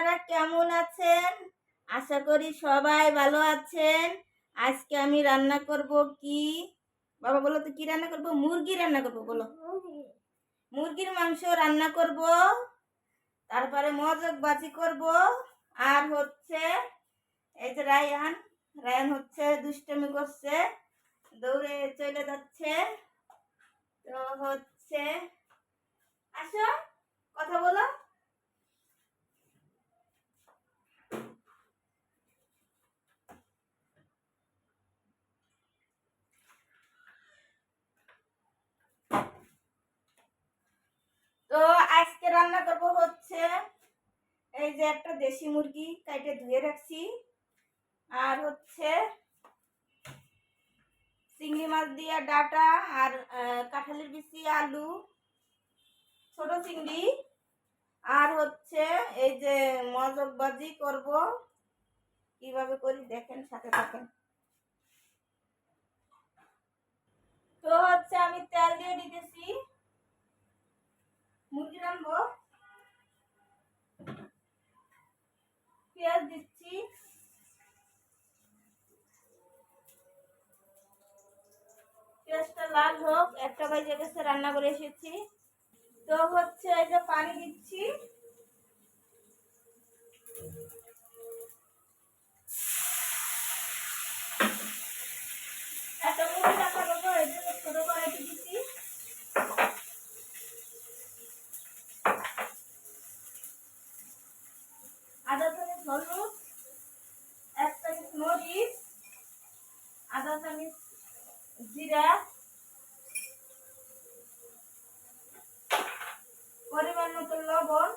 আপনারা কেমন আছেন? আশা করি সবাই ভালো আছেন। আজকে আমি রান্না করব কি? বাবা বলো তো, কি রান্না করব? মুরগি রান্না করব, বলো। মুরগির মাংস রান্না করব, তারপরে মজক বাজি করব, আর হচ্ছে এই যে রায়ান রায়ান হচ্ছে দুষ্টমি করছে, দৌড়ে চলে যাচ্ছে। তো হচ্ছে, আসো, কথা বলো তো আজকে রান্না করব হচ্ছে এই যে একটা দেশি মুরগি কাইটে ধুয়ে রাখছি। আর হচ্ছে চিংড়ি মাছ দিয়ে ডাটা আর কাঁঠালের বিচি, আলু, ছোট চিংড়ি। আর হচ্ছে এই যে মজক বাজি করব। কীভাবে করি দেখেন, সাথে থাকেন। লাল হোক, একটা বাজে গেছে, রান্না করে এসেছি। তো হচ্ছে এটা পানি দিচ্ছি। একটা মুরগি রান্না করব এই জন্য ছোট কড়াইতে দিচ্ছি আদা চামচ হলুদ এক চামচ মরিচ আধা চামচ জিরা পরিমাণ মতো লবণ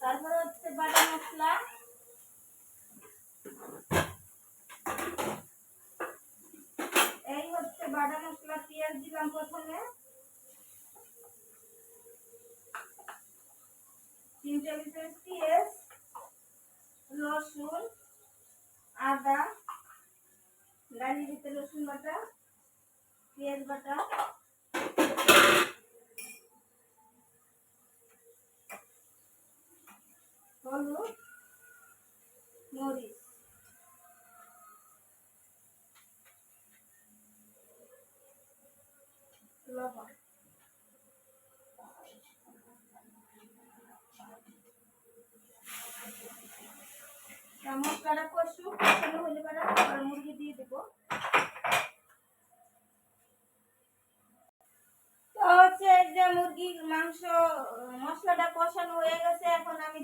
তারপরে হচ্ছে বাটা মশলা। এই হচ্ছে বাটা মশলা, পেঁয়াজ দিলাম প্রথমে। তিন টেবিল পেঁয়াজ, রসুন, আদা ডালি দিতে রসুন বাটা, পেঁয়াজ বাটা। মরিচ। হলে পরে মুরগি দিয়ে দেবো। তো হচ্ছে মুরগির মাংস, মশলাটা কষানো হয়ে গেছে, এখন আমি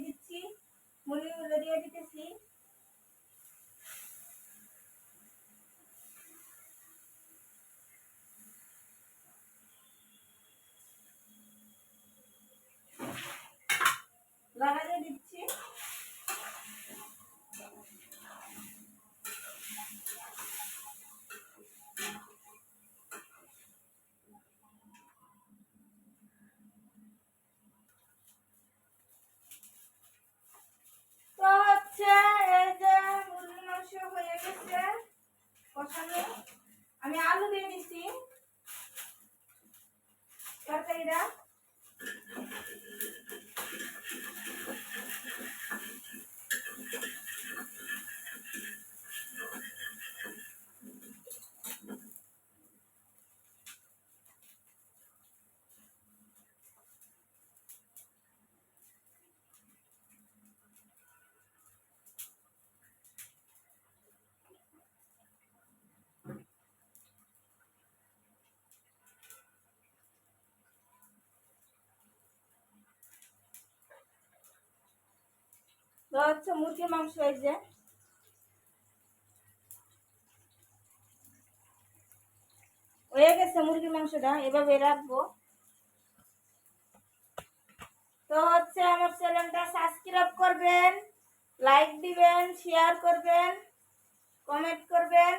এটা তো হচ্ছে মুরগির মাংস এই যে। হয়ে গেছে মুরগির মাংসটা, এভাবে রাখব। তো হচ্ছে আমার চ্যানেলটা সাবস্ক্রাইব করবেন, লাইক দিবেন, শেয়ার করবেন, কমেন্ট করবেন।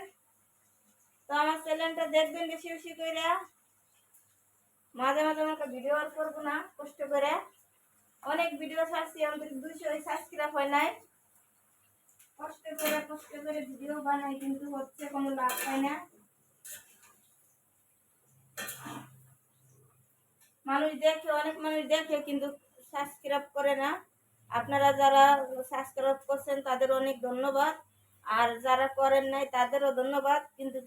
তো আমার চ্যানেলটা দেখবেন বেশি বেশি করে মাঝে মাঝে আমাকে ভিডিও আর করব না, কষ্ট করে। অনেক ভিডিও ছাড়ছি, আমাদের দুইশো সাবস্ক্রাইব হয় নাই। কষ্ট করে কষ্ট করে ভিডিও বানাই, কিন্তু হচ্ছে কোনো লাভ হয় না। মানুষ দেখে, অনেক মানুষ দেখে, কিন্তু সাবস্ক্রাইব করে না। আপনারা যারা সাবস্ক্রাইব করছেন, তাদের অনেক ধন্যবাদ। আর যারা করেন নাই, তাদেরও ধন্যবাদ। কিন্তু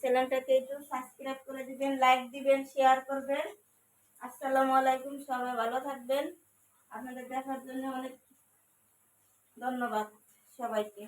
চ্যানেলটাকে একটু সাবস্ক্রাইব করে দিবেন লাইক দিবেন শেয়ার করবেন। আসসালামু আলাইকুম সবাই ভালো থাকবেন। আপনাদের দেখার জন্য অনেক ধন্যবাদ সবাইকে।